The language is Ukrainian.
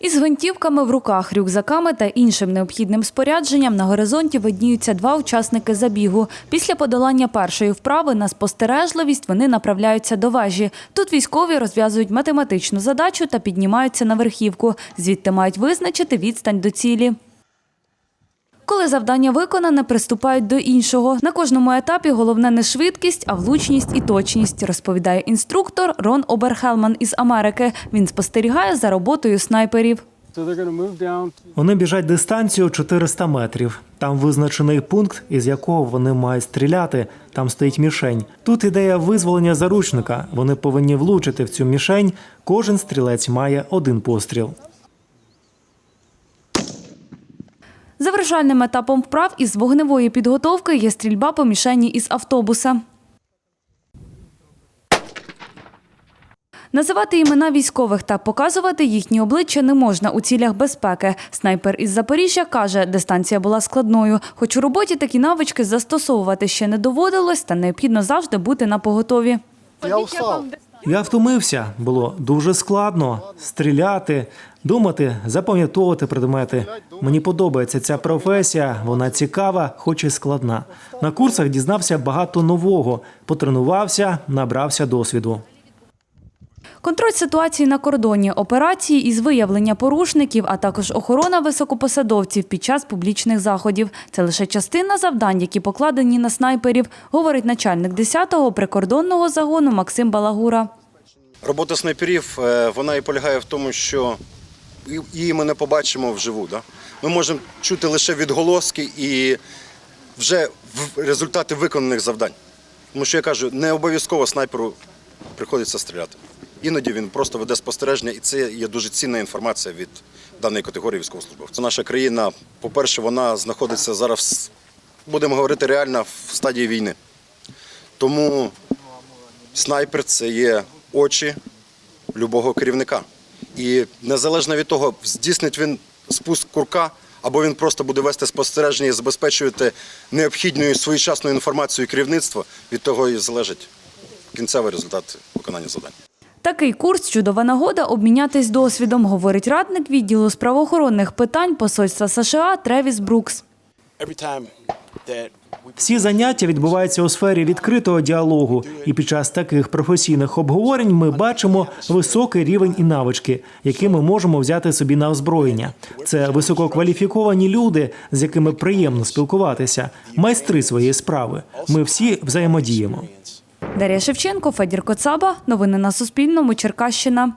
Із гвинтівками в руках, рюкзаками та іншим необхідним спорядженням на горизонті видніються два учасники забігу. Після подолання першої вправи на спостережливість вони направляються до вежі. Тут військові розв'язують математичну задачу та піднімаються на верхівку. Звідти мають визначити відстань до цілі. Коли завдання виконане, приступають до іншого. На кожному етапі головне не швидкість, а влучність і точність, розповідає інструктор Рон Оберхелман із Америки. Він спостерігає за роботою снайперів. Вони біжать дистанцію 400 метрів. Там визначений пункт, із якого вони мають стріляти. Там стоїть мішень. Тут ідея визволення заручника. Вони повинні влучити в цю мішень. Кожен стрілець має один постріл. Завершальним етапом вправ із вогневої підготовки є стрільба по мішені із автобуса. Називати імена військових та показувати їхні обличчя не можна у цілях безпеки. Снайпер із Запоріжжя каже, дистанція була складною. Хоч у роботі такі навички застосовувати ще не доводилось, та необхідно завжди бути на поготові. Я втомився. Було дуже складно стріляти, думати, запам'ятовувати предмети. Мені подобається ця професія. Вона цікава, хоч і складна. На курсах дізнався багато нового, потренувався, набрався досвіду. Контроль ситуації на кордоні, операції із виявлення порушників, а також охорона високопосадовців під час публічних заходів. Це лише частина завдань, які покладені на снайперів, говорить начальник 10-го прикордонного загону Максим Балагура. Робота снайперів е, вона і полягає в тому, що її ми не побачимо вживу. Да? Ми можемо чути лише відголоски і вже результати виконаних завдань. Тому що я кажу, не обов'язково снайперу приходиться стріляти. Іноді він просто веде спостереження, і це є дуже цінна інформація від даної категорії військовослужбовців. Наша країна, по-перше, вона знаходиться зараз, будемо говорити, реально в стадії війни. Тому снайпер це є очі любого керівника. І незалежно від того, здійснить він спуск курка, або він просто буде вести спостереження і забезпечувати необхідною своєчасною інформацією керівництва, від того і залежить кінцевий результат виконання завдань. Такий курс чудова нагода обмінятись досвідом, говорить радник відділу з правоохоронних питань посольства США Тревіс Брукс. Всі заняття відбуваються у сфері відкритого діалогу, і під час таких професійних обговорень ми бачимо високий рівень і навички, які ми можемо взяти собі на озброєння. Це висококваліфіковані люди, з якими приємно спілкуватися, майстри своєї справи. Ми всі взаємодіємо. Дар'я Шевченко, Федір Коцаба. Новини на Суспільному. Черкащина.